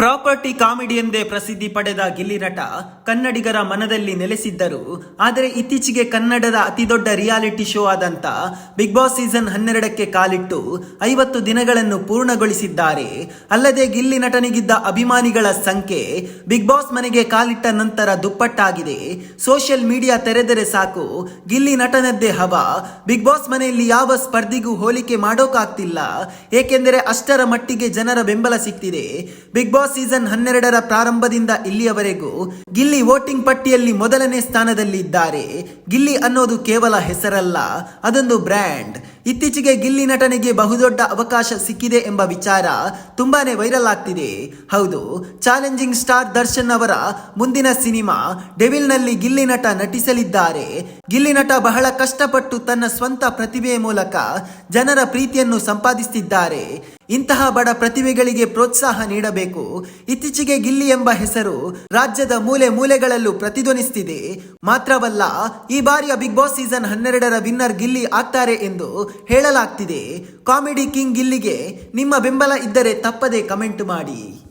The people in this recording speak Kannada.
ಪ್ರಾಪರ್ಟಿ ಕಾಮಿಡಿ ಎಂದೇ ಪ್ರಸಿದ್ಧಿ ಪಡೆದ ಗಿಲ್ಲಿ ನಟ ಕನ್ನಡಿಗರ ಮನದಲ್ಲಿ ನೆಲೆಸಿದ್ದರು. ಆದರೆ ಇತ್ತೀಚೆಗೆ ಕನ್ನಡದ ಅತಿದೊಡ್ಡ ರಿಯಾಲಿಟಿ ಶೋ ಆದಂತ ಬಿಗ್ ಬಾಸ್ ಸೀಸನ್ ಹನ್ನೆರಡಕ್ಕೆ ಕಾಲಿಟ್ಟು ಐವತ್ತು ದಿನಗಳನ್ನು ಪೂರ್ಣಗೊಳಿಸಿದ್ದಾರೆ. ಅಲ್ಲದೆ ಗಿಲ್ಲಿ ನಟನಿಗಿದ್ದ ಅಭಿಮಾನಿಗಳ ಸಂಖ್ಯೆ ಬಿಗ್ ಬಾಸ್ ಮನೆಗೆ ಕಾಲಿಟ್ಟ ನಂತರ ದುಪ್ಪಟ್ಟಾಗಿದೆ. ಸೋಷಿಯಲ್ ಮೀಡಿಯಾ ತೆರೆದರೆ ಸಾಕು, ಗಿಲ್ಲಿ ನಟನದ್ದೇ ಹವಾ. ಬಿಗ್ ಬಾಸ್ ಮನೆಯಲ್ಲಿ ಯಾವ ಸ್ಪರ್ಧಿಗೂ ಹೋಲಿಕೆ ಮಾಡೋಕಾಗ್ತಿಲ್ಲ. ಏಕೆಂದರೆ ಅಷ್ಟರ ಮಟ್ಟಿಗೆ ಜನರ ಬೆಂಬಲ ಸಿಗ್ತಿದೆ ಬಿಗ್ ಬಾಸ್ ಸೀಸನ್ ಹನ್ನೆರಡರ ಪ್ರಾರಂಭದಿಂದ ಇಲ್ಲಿಯವರೆಗೂ ಗಿಲ್ಲಿ ವೋಟಿಂಗ್ ಪಟ್ಟಿಯಲ್ಲಿ ಮೊದಲನೇ ಸ್ಥಾನದಲ್ಲಿ ಇದ್ದಾರೆ ಗಿಲ್ಲಿ ಅನ್ನೋದು ಕೇವಲ ಹೆಸರಲ್ಲ, ಅದೊಂದು ಬ್ರ್ಯಾಂಡ್ ಇತ್ತೀಚೆಗೆ ಗಿಲ್ಲಿ ನಟನೆಗೆ ಬಹುದೊಡ್ಡ ಅವಕಾಶ ಸಿಕ್ಕಿದೆ ಎಂಬ ವಿಚಾರ ತುಂಬಾನೇ ವೈರಲ್ ಆಗ್ತಿದೆ. ಹೌದು, ಚಾಲೆಂಜಿಂಗ್ ಸ್ಟಾರ್ ದರ್ಶನ್ ಅವರ ಮುಂದಿನ ಸಿನಿಮಾ ಡೆವಿಲ್ನಲ್ಲಿ ಗಿಲ್ಲಿ ನಟ ನಟಿಸಲಿದ್ದಾರೆ. ಗಿಲ್ಲಿ ನಟ ಬಹಳ ಕಷ್ಟಪಟ್ಟು ತನ್ನ ಸ್ವಂತ ಪ್ರತಿಭೆಯ ಮೂಲಕ ಜನರ ಪ್ರೀತಿಯನ್ನು ಸಂಪಾದಿಸುತ್ತಿದ್ದಾರೆ ಇಂತಹ ಬಡ ಪ್ರತಿಭೆಗಳಿಗೆ ಪ್ರೋತ್ಸಾಹ ನೀಡಬೇಕು. ಇತ್ತೀಚೆಗೆ ಗಿಲ್ಲಿ ಎಂಬ ಹೆಸರು ರಾಜ್ಯದ ಮೂಲೆ ಮೂಲೆಗಳಲ್ಲೂ ಪ್ರತಿಧ್ವನಿಸುತ್ತಿದೆ ಮಾತ್ರವಲ್ಲ, ಈ ಬಾರಿಯ ಬಿಗ್ ಬಾಸ್ ಸೀಸನ್ ಹನ್ನೆರಡರ ವಿನ್ನರ್ ಗಿಲ್ಲಿ ಆಗ್ತಾರೆ ಎಂದು ಹೇಳಲಾಗ್ತಿದೆ. ಕಾಮಿಡಿ ಕಿಂಗ್ ಇಲ್ಲಿಗೆ ನಿಮ್ಮ ಬೆಂಬಲ ಇದ್ದರೆ ತಪ್ಪದೆ ಕಮೆಂಟ್ ಮಾಡಿ.